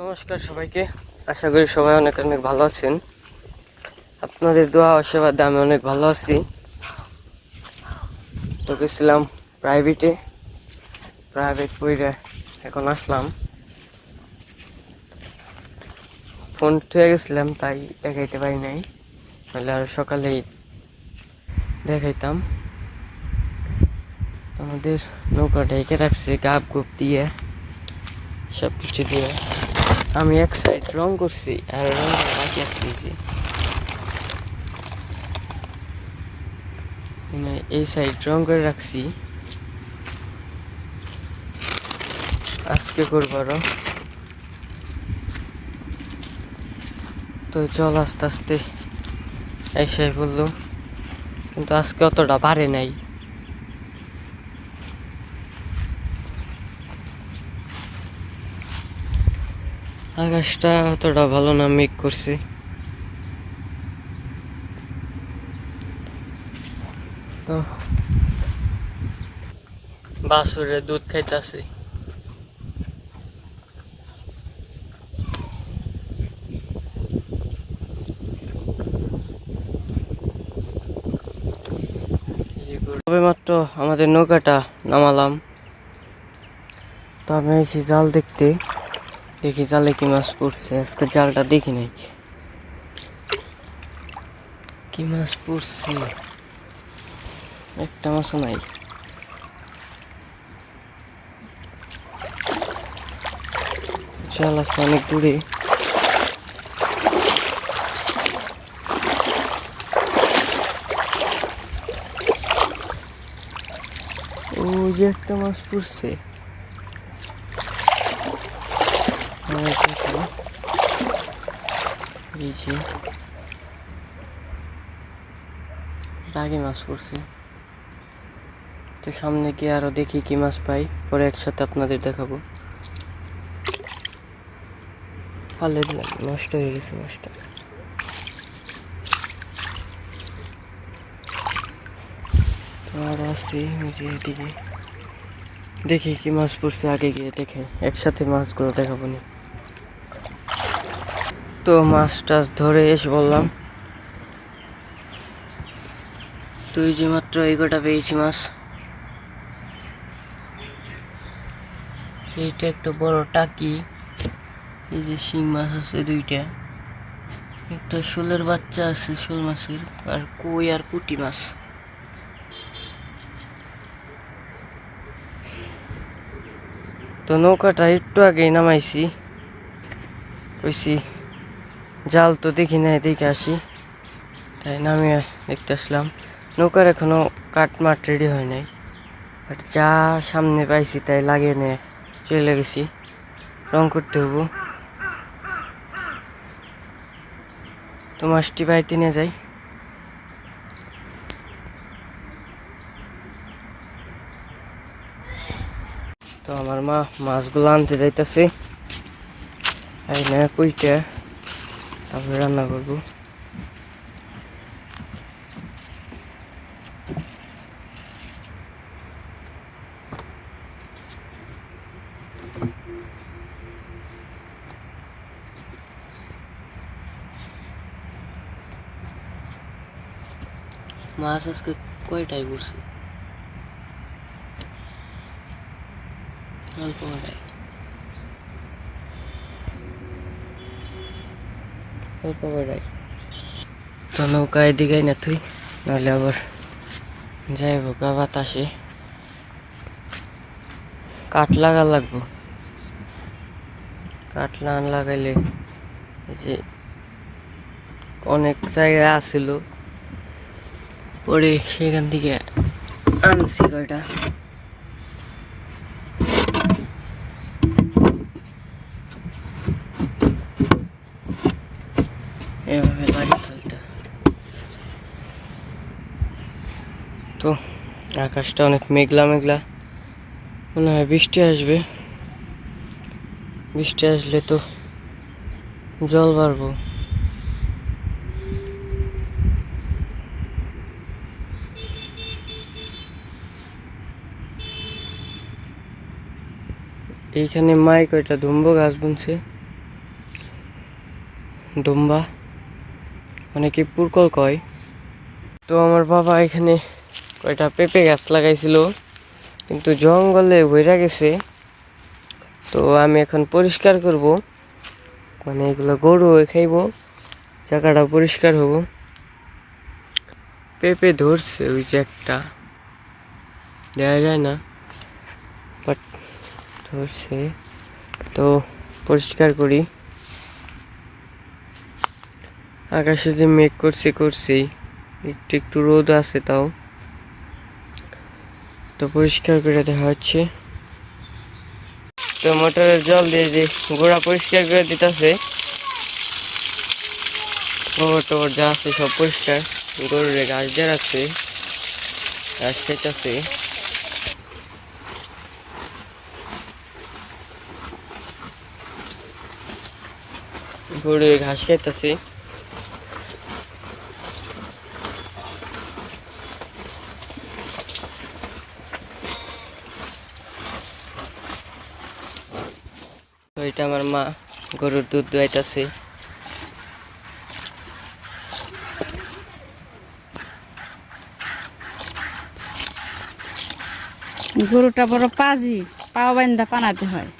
নমস্কার সবাইকে। আশা করি সবাই অনেক অনেক ভালো আছেন। আপনাদের দোয়া আশীর্বাদে আমি অনেক ভালো আছি। তো গেছিলাম প্রাইভেটে প্রাইভেট পইরে এখন আসলাম। ফোন থুয়ে গেছিলাম, তাই দেখাইতে পারি নাই। নাহলে আর সকালেই দেখাইতাম। আমাদের নৌকা ঢেকে রাখছে গাপ গুপ দিয়ে সব কিছু দিয়ে। আমি এক সাইড রং করছি আর রং বাকি আসছি মানে এই সাইড রং করে রাখছি। আজকে করব তো চল আস্তে আস্তে এসে বলল কিন্তু আজকে অতটা বাড়ে নাই। আকাশটা অতটা ভালো না, মেঘ করছি। তো, বাসুরে দুধ খাইতেছে। মাত্র আমাদের নৌকাটা নামালাম। তো আমি এসে জাল দেখতে। দেখি জালে কি মাছ পড়ছে, আজকে জালটা দেখি নাই। কি মাছ পড়ছে? একটা মাছও নাই। জাল আছে অনেক দূরে। ওই যে একটা মাছ পড়ছে আমার দেখো যে রাগে মাছ পড়ছে। তো সামনে গিয়ে আরও দেখি কি মাছ পাই, পরে একসাথে আপনাদের দেখাবো। ফালে দিলাম, নষ্ট হয়ে গেছে মাছটা। আর এদিকে। দেখি কি মাছ পড়ছে আগে গিয়ে দেখে, একসাথে মাছগুলো দেখাবো নি। তো মাছ টাছ ধরে এসে বললাম। তুই যে মাত্র এই কটা পেয়েছি মাছ। এইটা একটা বড় টাকি। এই যে শিং মাছ আছে দুইটা। একটা শোলের বাচ্চা আছে শোল মাছের, আর কই আর পুটি মাছ। তো নৌকাটা একটু আগেই নামাইছি। কইছি জাল তো দেখি না এদিকে আসি। তাই নামিয়ে দেখতে আসলাম। নৌকার এখনও কাঠ মাঠ রেডি হয় নাই। বাট যা সামনে পাইছি তাই লাগিয়ে নিয়ে চলে গেছি। রং করতে হব তো মাছটি বাড়িতে নিয়ে যাই। তো আমার মা মাছগুলো আনতে যাইতেছে। এই না কুইটা তারপরে রান্না করব মাছ আজকে কয়টায় পড়ছে অল্প কটায় অল্প কটায় তো নৌকা এদিকে না তুই নাহলে আবার যাইব গা বাতাসে। কাঠ লাগা লাগবো। কাঠ না লাগাইলে যে অনেক জায়গায় আসছিল পরে সেখান থেকে আনছি কয়টা। তো আকাশটা অনেক মেঘলা মেঘলা। মনে হয় বৃষ্টি আসবে। বৃষ্টি আসলে তো জল বাড়বো। এইখানে মাই কয়টা? ধুম্ব গাছ বুনছে। দুম্বা। অনেকে পুরকল কয়। তো আমার বাবা এখানে কয়টা পেঁপে গাছ লাগাইছিল। কিন্তু জঙ্গলে ভইরা গেছে। তো আমি এখন পরিষ্কার করব। মানে এগুলো গরু হয়ে খাইব। জায়গাটা পরিষ্কার হব। পেঁপে ধরছে ওই যে একটা। দেওয়া যায় না। বাট ধরছে। তো পরিষ্কার করি। আকাশে যে মেঘ করছে, করছেই। একটু একটু রোদ আছে তাও। তো পরিষ্কার করে দেখা হচ্ছে। তো মোটরের জল দিয়ে যে গোড়া পরিষ্কার করে দিতেছে যা আছে সব পরিষ্কার। গরুর গাছ দিয়ে রাখছে ঘাস খেতেছে। গরু ঘাস খাইতেছে এটা আমার মা গরুর দুধ দোয়াইতেছে। গরুটা বড় পাজি পাও বান্ধা পানাতে হয়।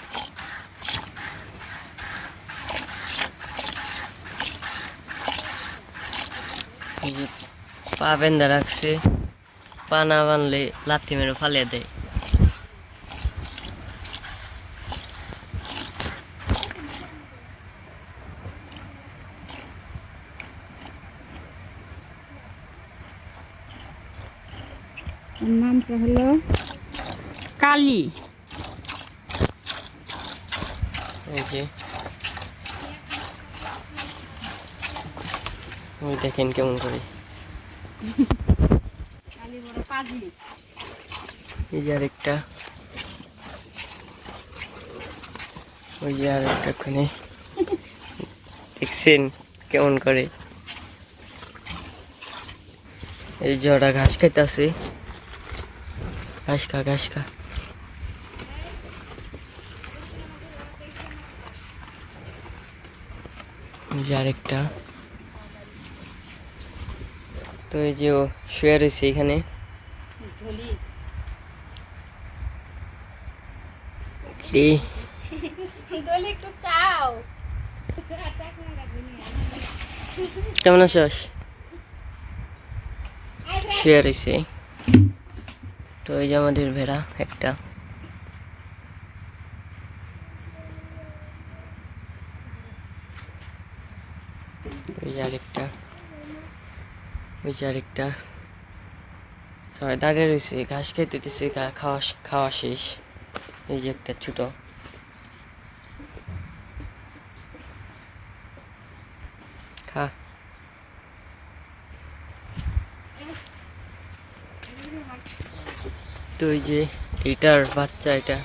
পা বেঁধে রাখছে পা না বানলে লাথি মেরে ফালিয়ে দেয়। নামটা হলো কালী। ওই দেখেন কেমন করে। এই যে আরেকটা। ওই যে আরেকটা ওখানে দেখছেন কেমন করে। এই ওরা ঘাস খাইতেছে। ঘাস খা ঘাস খা আরেকটা তো এই যে ও শুয়ে রয়েছে এখানে ধলি। রে ধলি একটু চাও। কেমন আছিস? শুয়ে রয়েছে। তো এই যে আমাদের ভেড়া, একটা। ওই যে আরেকটা। ওই যে আরেকটা। দাঁড়িয়ে রয়েছে, ঘাস খেতে দিছে খাওয়া খাওয়া শেষ। এই যে একটা ছোট। খা। তো ওই যে এটার বাচ্চা এটা।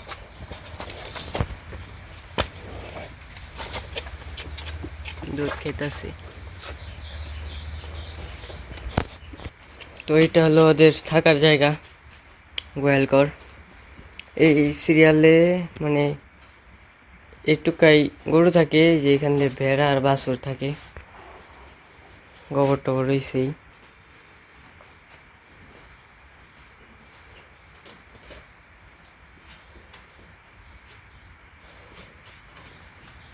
দুধ খেতেছে। তো এটা হলো ওদের থাকার জায়গা, গোয়ালঘর। এই সিরিয়ালে মানে একটুকাই গরু থাকে যে এখানে ভেড়া আর বাছুর থাকে। গোবর টবর রয়েছেই।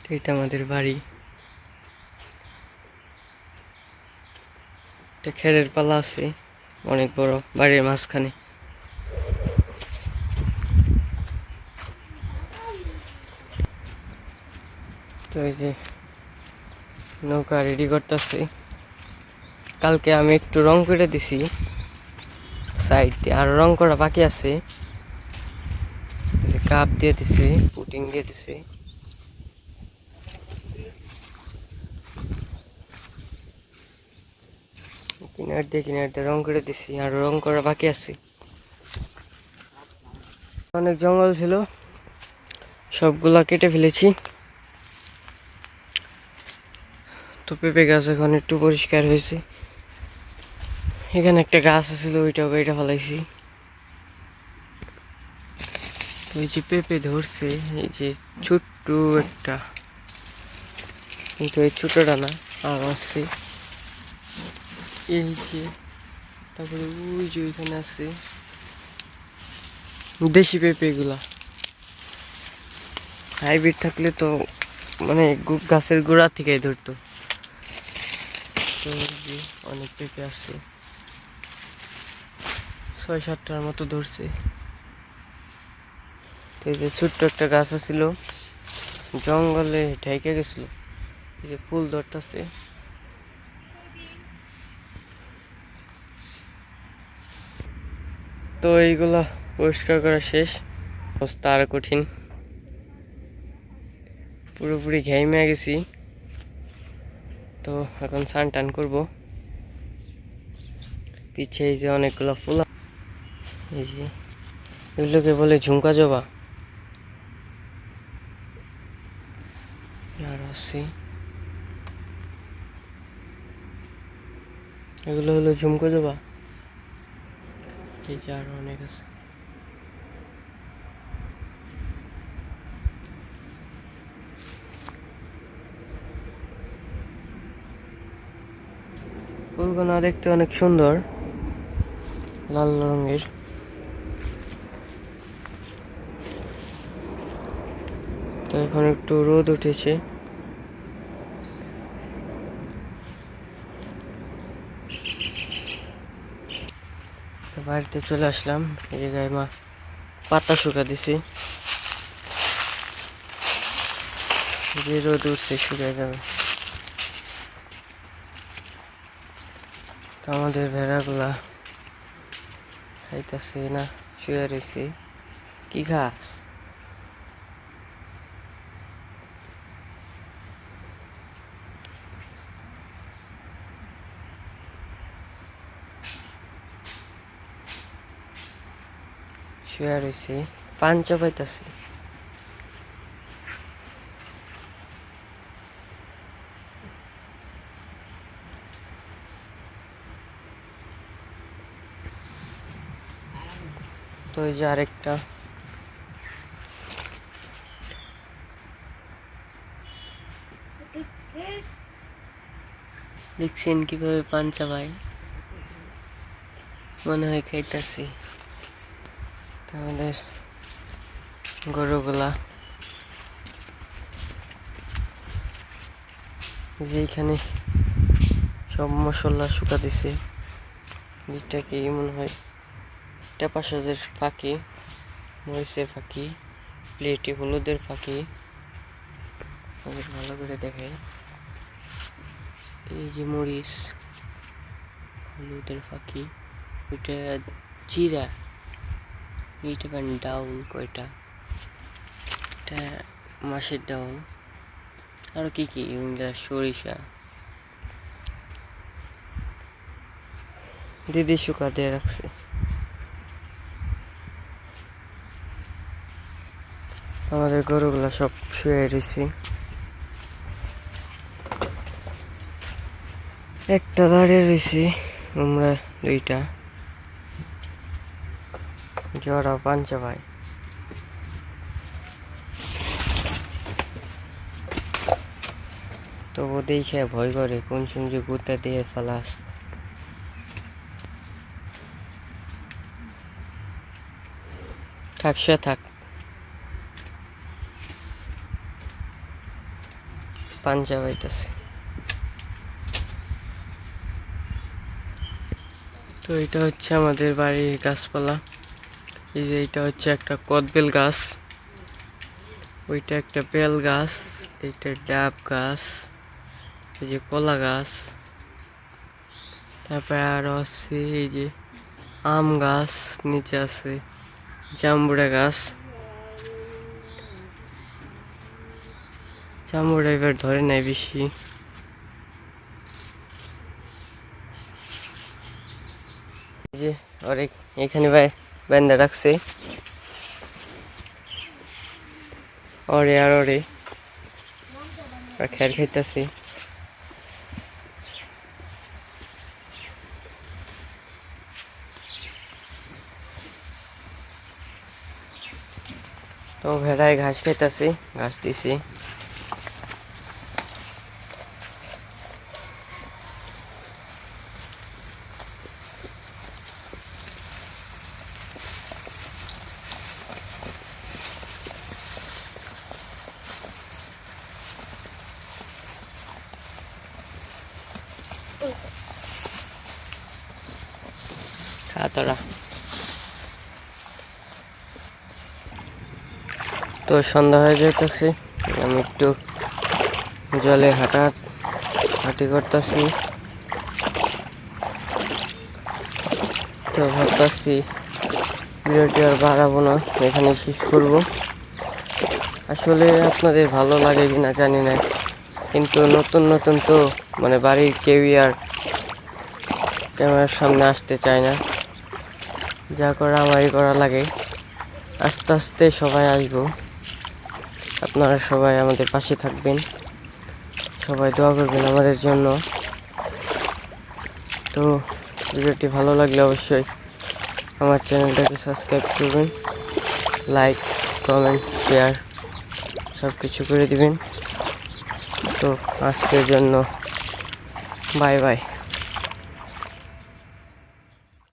তো এটা আমাদের বাড়ি। একটা খেরের পালা আছে, অনেক বড়, বাড়ির মাঝখানে। তো এই যে নৌকা রেডি করতেছি। কালকে আমি একটু রং করে দিছি সাইড দিয়ে আর রং করা বাকি আছে। কাপ দিয়ে দিছি, পুটিং দিয়ে দিছি। কিনার দিয়ে কিনার দিয়ে রং করে দিছি, আর রং করা বাকি আছে। অনেক জঙ্গল ছিল, সবগুলা কেটে ফেলেছি। তো পেঁপে গাছ এখন একটু পরিষ্কার হয়েছে। এখানে একটা গাছ আছিল, ওইটাও কেটে ফেলাইছি। ওই যে পেঁপে ধরছে, এই যে ছোট্ট একটা। কিন্তু এই ছোটোটা না আর আছে। এই যে তারপরে ওই যে ওইখানে আছে। দেশি পেঁপে এগুলা। হাইব্রিড থাকলে তো মানে গাছের গোড়া থেকে ধরতো। তো অনেক পেঁপে আসছে ছয় সাতটার মতো ধরছে। তো যে ছোট্ট একটা গাছ ছিল জঙ্গলে ঢেকে গেছিল। এই যে ফুল ধরতেছে। তো এইগুলা পরিষ্কার করা শেষ। অবস্থা আরও কঠিন। পুরোপুরি ঘেমে গেছি। তো এখন স্নান টান করব। পিছিয়ে এই যে অনেকগুলো ফুল এই যে এগুলোকে বলে ঝুমকা জবা। আর আছে এগুলো হলো ঝুমকো জবা। এই যে অনেক আছে। ফুলগুলো দেখতে অনেক সুন্দর, লাল রঙের। তো এখন একটু রোদ উঠেছে তো বাড়িতে চলে আসলাম। এই জায়গায় মা পাতা শুকা দিছি। যে রোদ উঠছে শুকিয়ে যাবে আমাদের ভেড়াগুলা খাইতেছে না, শুয়ে রয়েছে কি ঘাস শুয়ে রয়েছে পান চাপাইতেছে তো এই যে আরেকটা দেখছেন কীভাবে পান চাবাই মনে হয় খাইতাছি আমাদের গরুগুলা। যে এখানে সব মশলা শুকা দিছে যেটাকে মনে হয় টেপা সাজের ফাঁকি, মরিচের ফাঁকি, প্লেটে হলুদের ফাঁকি। ওদের ভালো করে দেখে। এই যে মরিচ, হলুদের ফাঁকি, ওইটা জিরা এইটা ডাউল কয়টা এটা মাছের ডাউন আর কি কি? সরিষা। দিদি শুকা দিয়ে রাখছে। আমাদের গরুগুলা সব শুয়ে রয়েছে। একটা দাঁড়িয়ে রয়েছে, আমরা দুইটা। পাঞ্চা ভাই তবু দেখে ভয় করে কোন সময় গুতা দিয়ে ফেলাস। থাক, সে থাক। পাঞ্জা বাইতেছে। তো এটা হচ্ছে আমাদের বাড়ির গাছপালা। এই যে এটা হচ্ছে একটা কদবেল গাছ। ওইটা একটা বেল গাছ এইটা ডাব গাছ, এই যে কলা গাছ। তারপরে আরও আছে এই যে আম গাছ, নিচে আছে জাম্বুড়া গাছ। জাম্বুড়া এবার ধরে নাই বেশি। যে আর এখ- এখানে ভাই ব্যান্ডা রাখছে। ওরে আর আর খের খাইতেছি। তো ভেড়ায় ঘাস খাইতেছি ঘাস দিছি। তো সন্ধ্যা হয়ে যাইতেছে, আমি একটু জলে হাঁটা, হাঁটি করতেছি। তো ভাবতেছি ভিডিওটি আর বাড়াবো না এখানে শেষ করব। আসলে আপনাদের ভালো লাগে কিনা জানি না, কিন্তু নতুন নতুন তো মানে বাড়ির কেউই আর ক্যামেরার সামনে আসতে চায় না। যা করা আমারই করা লাগে। আস্তে আস্তে সবাই আসব। আপনারা সবাই আমাদের পাশে থাকবেন। সবাই দোয়া করবেন আমাদের জন্য। তো ভিডিওটি ভালো লাগলে অবশ্যই আমার চ্যানেলটাকে সাবস্ক্রাইব করবেন, লাইক, কমেন্ট, শেয়ার সব কিছু করে দিবেন। তো আজকের জন্য বাই বাই।